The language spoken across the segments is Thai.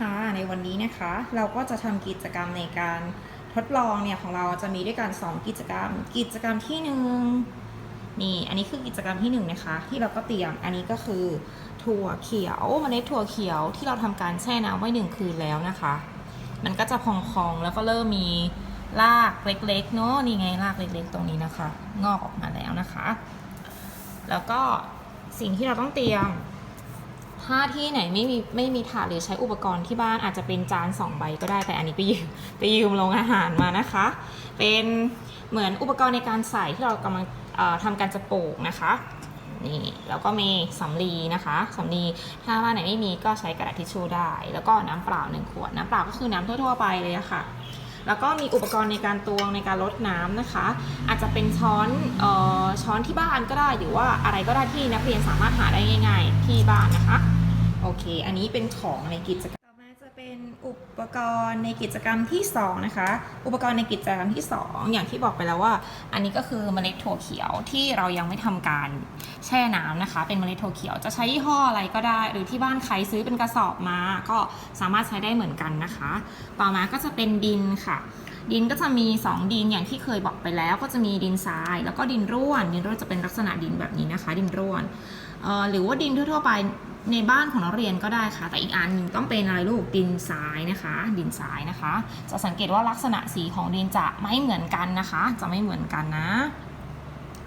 ค่ะในวันนี้นะคะ เราก็จะทำกิจกรรมในการทดลองเนี่ยของเราจะมีด้วยกัน2กิจกรรม กิจกรรมที่หนึ่งนี่อันนี้คือกิจกรรมที่หนึ่งนะคะ ที่เราก็เตรียมอันนี้ก็คือ ถั่วเขียวเมล็ดถั่วเขียวที่เราทำการแช่น้ำไว้หนึ่งคืนแล้วนะคะ มันก็จะพองๆแล้วก็เริ่มมีรากเล็กๆเนาะนี่ไงรากเล็กๆ ตรงนี้นะคะ งอกออกมาแล้วนะคะ แล้วก็สิ่งที่เราต้องเตรียม ถ้าที่ไหนไม่มีไม่มีถาดหรือใช้อุปกรณ์ที่บ้านอาจจะเป็นจานสองใบก็ได้แต่อันนี้ไปยืมไปยืมโรงอาหารมานะคะ เป็นเหมือนอุปกรณ์ในการใส่ที่เรากำลังทำการจะปลูกนะคะนี่แล้วก็มีสำลีนะคะสำลีถ้าบ้านไหนไม่มีก็ใช้กระดาษทิชชู่ได้ แล้วก็น้ำเปล่าหนึ่งขวดน้ำเปล่าก็คือน้ำทั่วๆไปเลยะค่ะ แล้วก็มีอุปกรณ์ในการตวงในการลดน้ำนะคะ อาจจะเป็นช้อนออช้อนที่บ้านก็ได้หรือว่าอะไรก็ได้ที่นักเรียนสามารถหาได้ง่าย ๆ ที่บ้านนะคะ โอเค อันนี้เป็นของในกิจกรรม เป็นอุปกรณ์ในกิจกรรมที่สองนะคะ อุปกรณ์ในกิจกรรมที่สองอย่างที่บอกไปแล้วว่า อันนี้ก็คือเมล็ดถั่วเขียวที่เรายังไม่ทำการแช่น้ำนะคะ เป็นเมล็ดถั่วเขียวจะใช้ยี่ห้ออะไรก็ได้ หรือที่บ้านใครซื้อเป็นกระสอบมา ก็สามารถใช้ได้เหมือนกันนะคะ ต่อมาก็จะเป็นดินค่ะ ดินก็จะมี 2 ดินอย่างที่เคยบอกไปแล้ว ก็จะมีดินทราย แล้วก็ดินร่วน ดินร่วนจะเป็นลักษณะดินแบบนี้นะคะ ดินร่วนหรือว่าดินทั่วๆไป ในบ้านของนักเรียนก็ได้ค่ะ แต่อีกอันหนึงต้องเป็นอะไรลูกดินทรายนะคะ ดินทรายนะคะ จะสังเกตว่าลักษณะสีของดินจะไม่เหมือนกันนะคะ จะไม่เหมือนกันนะ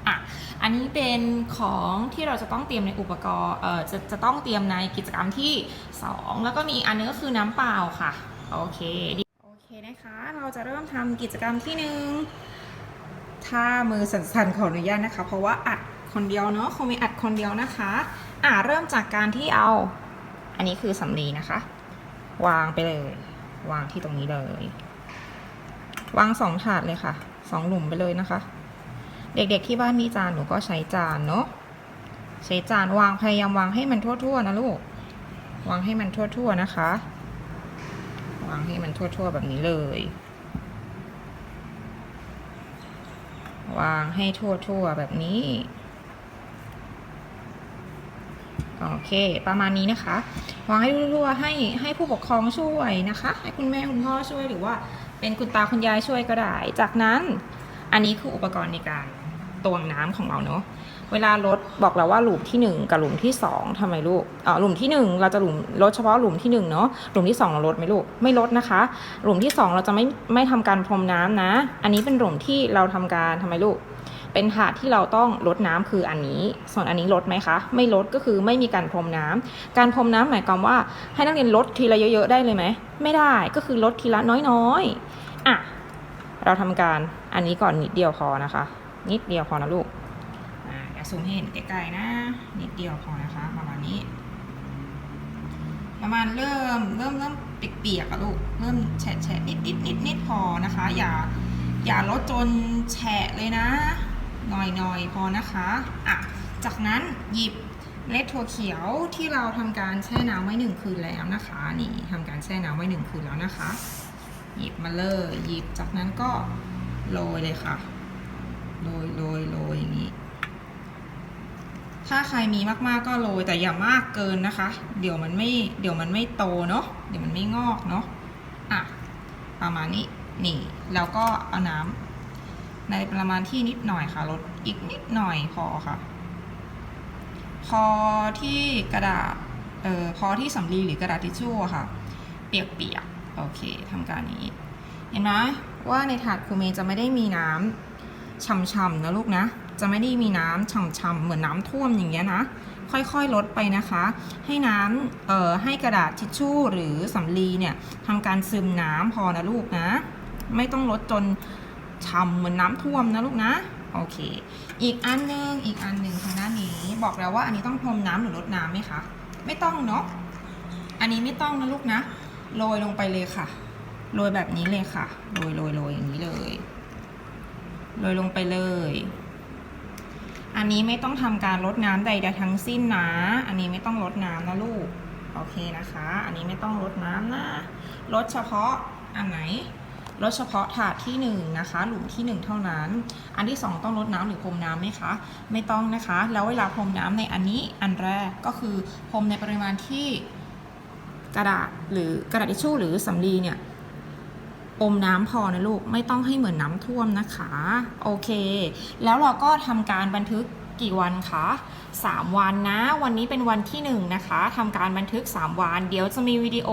อะอันนี้เป็นของที่เราจะต้องเตรียมในอุปกรณ์เอ่อจะจะต้องเตรียมในกิจกรรมที่ 2 แล้วก็มีอีกอันนึงก็คือน้ำเปล่าค่ะโอเคโอเคนะคะ เราจะเริ่มทำกิจกรรมที่หนึ่งถ้ามือสั่นๆขออนุญาตนะคะ เพราะว่าอัด คนเดียวเนาะคงมีอัดคนเดียวนะคะ อ่าเริ่มจากการที่เอา อันนี้คือสำลีนะคะ วางไปเลย วางที่ตรงนี้เลย วางสองถาดเลยค่ะสองหลุมไปเลยนะคะ เด็กๆที่บ้านมีจานหนูก็ใช้จานเนาะใช้จานวางพยายามวางให้มันทั่วๆนะลูก วางให้มันทั่วๆนะคะ วางให้มันทั่วๆแบบนี้เลย วางให้ทั่วๆแบบนี้ โอเค ประมาณนี้นะคะวางให้ทั่วๆให้ให้ผู้ปกครองช่วยนะคะ ให้คุณแม่คุณพ่อช่วยหรือว่าเป็นคุณตาคุณยายช่วยก็ได้ จากนั้นอันนี้คืออุปกรณ์ในการตวงน้ำของเราเนาะเวลาลดบอกแล้วว่าหลุมที่ 1 กับหลุมที่ 2ทำไมลูกอ๋อหลุมที่ 1 เราจะหลุมลดเฉพาะหลุมที่1เนาะหลุมที่ 2 เราลดไหมลูกไม่ลดนะคะ หลุมที่ 2 เราจะไม่ไม่ทำการพรมน้ำนะ อันนี้เป็นหลุมที่เราทำการทำไมลูก เป็นถาดที่เราต้องลดน้ำคืออันนี้ ส่วนอันนี้ลดไหมคะ ไม่ลดก็คือไม่มีการพรมน้ำการพรมน้ำหมายความว่า ให้นักเรียนลดทีละเยอะๆได้เลยไหม ไม่ได้ก็คือลดทีละน้อยๆอะเราทำการอันนี้ก่อนนิดเดียวพอนะคะ นิดเดียวพอนะลูกอย่าซูมให้เห็นใกล้ๆนะ นิดเดียวพอนะคะประมาณนี้ ประมาณเริ่มเริ่มเริ่มเปียกๆอะลูกเริ่มแฉะแฉะนิดนิดนิดนิดพอนะคะ อย่าอย่าลดจนแฉะเลยนะ หน่อยๆ พอนะคะอะจากนั้นหยิบเมล็ดถั่วเขียวที่เราทำการแช่น้ำไว้หนึ่งคืนแล้วนะคะนี่ทำการแช่น้ำไว้หนึ่งคืนแล้วนะคะ หยิบมาเลยหยิบจากนั้นก็โรยเลยค่ะโรยโรยโรยอย่างนี้ ถ้าใครมีมากๆก็โรยแต่อย่ามากเกินนะคะ เดี๋ยวมันไม่เดี๋ยวมันไม่โตเนาะเดี๋ยวมันไม่งอกเนาะอะประมาณนี้นี่แล้วก็เอาน้ำ ในประมาณที่นิดหน่อยค่ะ ลดอีกนิดหน่อยพอค่ะ พอที่กระดาษเอ่อพอที่สำลีหรือกระดาษทิชชู่ค่ะ เปียกๆโอเคทำการนี้ เห็นไหมว่าในถาดครูเมย์จะไม่ได้มีน้ำช่ำๆนะลูกนะ จะไม่ได้มีน้ำช่ำๆเหมือนน้ำท่วมอย่างเงี้ยนะค่อยๆ ลดไปนะคะ ให้น้ำเอ่อให้กระดาษทิชชู่หรือสำลีเนี่ยทำการซึมน้ำพอนะลูกนะ ไม่ต้องลดจน ช่ำเหมือนน้ำท่วมนะลูกนะโอเค อีกอันหนึงอีกอันหนึ่งทางด้านนี้บอกแล้วว่าอันนี้ต้องพรมน้ำหรือลดน้ำไหมคะ ไม่ต้องเนาะอันนี้ไม่ต้องนะลูกนะโรยลงไปเลยค่ะโรยแบบนี้เลยค่ะโรยโรยโรยอย่างนี้เลยโรยลงไปเลย อันนี้ไม่ต้องทำการลดน้ำใดๆทั้งสิ้นนะ อันนี้ไม่ต้องลดน้ำนะลูก โอเคนะคะ อันนี้ไม่ต้องลดน้ำนะ ลดเฉพาะอันไหน ลดเฉพาะถาดที่หนึ่งนะคะ หลุมที่หนึ่งเท่านั้น อันที่สองต้องลดน้ำหรือพรมน้ำไหมคะ ไม่ต้องนะคะ แล้วเวลาพรมน้ำในอันนี้อันแรกก็คือพรมในปริมาณที่กระดาษหรือกระดาษทิชชู่หรือสำลีเนี่ยอมน้ำพอนะลูกไม่ต้องให้เหมือนน้ำท่วมนะคะ โอเค แล้วเราก็ทำการบันทึก กี่วันคะ3 วันนะ วันนี้เป็นวันที่ 1 นะคะทำการบันทึก 3 วัน เดี๋ยวจะมีวิดีโอ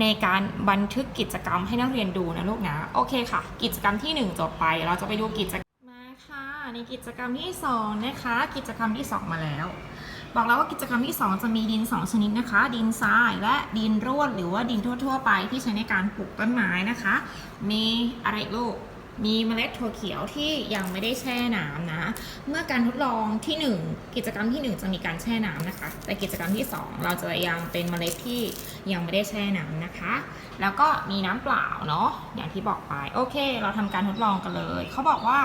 ในการบันทึกกิจกรรมให้นักเรียนดูนะลูกนะ โอเคค่ะ กิจกรรมที่ 1 จบไป เราจะไปดูกิจกรรมมาค่ะในกิจกรรมที่ 2 นะคะ กิจกรรมที่ 2 มาแล้วบอกแล้วว่ากิจกรรมที่ 2 จะมีดิน 2 ชนิดนะคะ ดินทรายและดินร่วนหรือว่าดินทั่ว ๆ ไปที่ใช้ในการปลูกต้นไม้นะคะ มีอะไรลูก มีเมล็ดถั่วเขียวที่ยังไม่ได้แช่น้ำนะ เมื่อการทดลองที่ 1 กิจกรรมที่ 1 จะมีการแช่น้ำนะคะ แต่กิจกรรมที่ 2 เราจะยังเป็นเมล็ดที่ยังไม่ได้แช่น้ำนะคะ แล้วก็มีน้ำเปล่าเนาะอย่างที่บอกไปโอเค เราทำการทดลองกันเลย เขาบอกว่า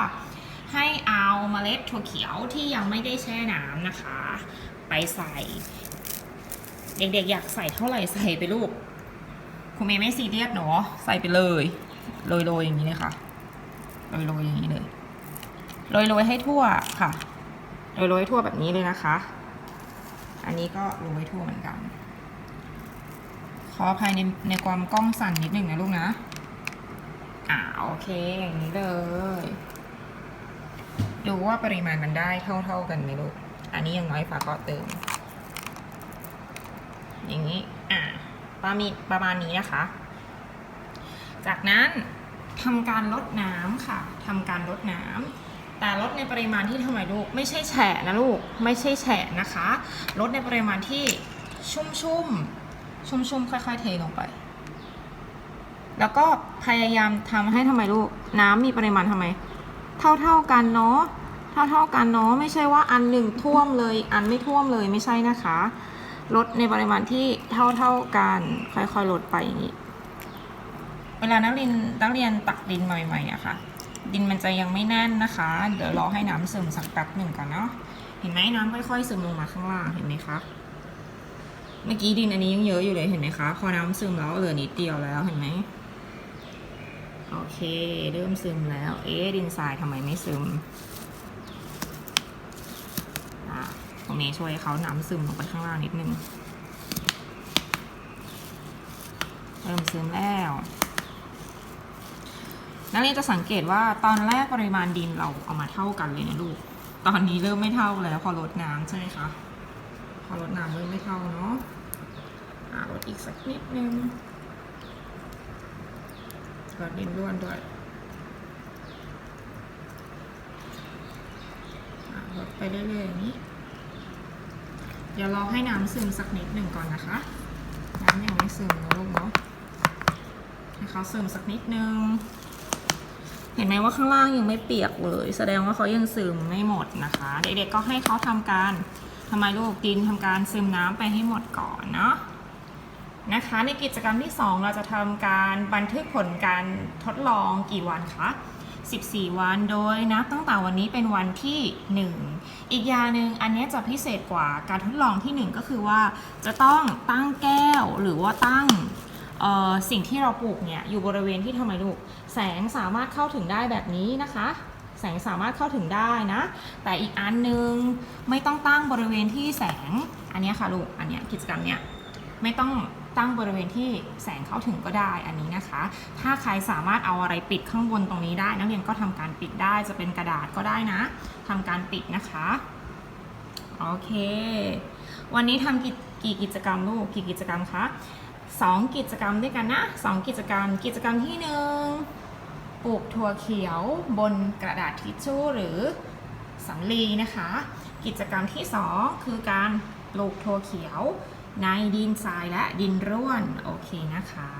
ให้เอาเมล็ดถั่วเขียวที่ยังไม่ได้แช่น้ำนะคะ ไปใส่ เด็กๆอยากใส่เท่าไหร่ใส่ไปลูกคุณเมย์ไม่ซีเรียสเนาะใส่ไปเลยโรยๆอย่างนี้เลยค่ะ โรยๆอย่างนี้เลยโรยๆให้ทั่วค่ะโรยๆทั่วแบบนี้เลยนะคะ อันนี้ก็โรยทั่วเหมือนกัน ขออภัยในในความกล้องสั่นนิดหนึ่งนะลูกนะอ่าโอเคอย่างนี้เลยดูว่าปริมาณมันได้เท่า ๆกันไหมลูก อันนี้ยังน้อยฝากก็เติม อย่างนี้ อ่าประมีประมาณนี้นะคะ จากนั้น ทำการลดน้ำค่ะทำการลดน้ำแต่ลดในปริมาณที่ทำไมลูก ไม่ใช่แฉะนะลูก ไม่ใช่แฉะนะคะ ลดในปริมาณที่ชุ่มๆชุ่มๆค่อยๆเทลงไป แล้วก็พยายามทำให้ทำไมลูก น้ำมีปริมาณทำไม เท่าๆกันเนาะเท่าๆกันเนาะไม่ใช่ว่าอันหนึ่งท่วมเลย อันไม่ท่วมเลยไม่ใช่นะคะ ลดในปริมาณที่เท่าๆกัน ค่อยๆลดไปอย่างนี้ เวลานักเรียนนักเรียนตักดินใหม่ๆอะค่ะ ดินมันจะยังไม่แน่นนะคะ เดี๋ยวรอให้น้ำซึมสักแป๊บหนึ่งก่อนเนาะเห็นไหมน้ำค่อยๆซึมลงมาข้างล่างเห็นไหมคะเมื่อกี้ดินอันนี้ยังเยอะอยู่เลยเห็นไหมคะ พอน้ำซึมแล้วเหลือนิดเดียวแล้วเห็นไหมโอเคเริ่มซึมแล้ว เอ๊ดินทรายทำไมไม่ซึมอะตรงนี้ช่วยเขาน้ำซึมลงไปข้างล่างนิดนึง เริ่มซึมแล้ว นักเรียนจะสังเกตว่าตอนแรกปริมาณดินเราเอามาเท่ากันเลยนะลูก ตอนนี้เริ่มไม่เท่าแล้วพอลดน้ำใช่ไหมคะ พอลดน้ำเริ่มไม่เท่าเนาะลดอีกสักนิดนึงลดดินร่วนด้วยลดไปเรื่อยๆอย่างนี้ เดี๋ยวรอให้น้ำซึมสักนิดหนึ่งก่อนนะคะ น้ำยังไม่ซึมนะลูกเนาะให้เขาซึมสักนิดนึง เห็นไหมว่าข้างล่างยังไม่เปียกเลย แสดงว่าเขายังซึมไม่หมดนะคะ เด็กๆก็ให้เขาทำการทำไมลูกดินทำการซึมน้ำไปให้หมดก่อนเนาะนะคะ ในกิจกรรมที่ 2 เราจะทำการบันทึกผลการทดลองกี่วันคะ14 วันโดยนับตั้งแต่วันนี้เป็นวันที่ 1 อีกอย่างหนึ่งอันนี้จะพิเศษกว่าการทดลองที่ 1 ก็คือว่าจะต้องตั้งแก้วหรือว่าตั้ง สิ่งที่เราปลูกเนี่ยอยู่บริเวณที่ทำไมลูกแสงสามารถเข้าถึงได้แบบนี้นะคะ แสงสามารถเข้าถึงได้นะ แต่อีกอันหนึงไม่ต้องตั้งบริเวณที่แสงอันนี้ค่ะลูกอันนี้กิจกรรมเนี้ยไม่ต้องตั้งบริเวณที่แสงเข้าถึงก็ได้อันนี้นะคะ ถ้าใครสามารถเอาอะไรปิดข้างบนตรงนี้ได้ นักเรียนก็ทำการปิดได้จะเป็นกระดาษก็ได้นะทำการปิดนะคะโอเค วันนี้ทำกี่กี่กิจกรรมลูกกี่กิจกรรมคะ สองกิจกรรมด้วยกันนะสองกิจกรรม กิจกรรมที่หนึ่งปลูกถั่วเขียวบนกระดาษทิชชู่หรือสำลีนะคะ กิจกรรมที่สองคือการปลูกถั่วเขียวในดินทรายและดินร่วน โอเคนะคะ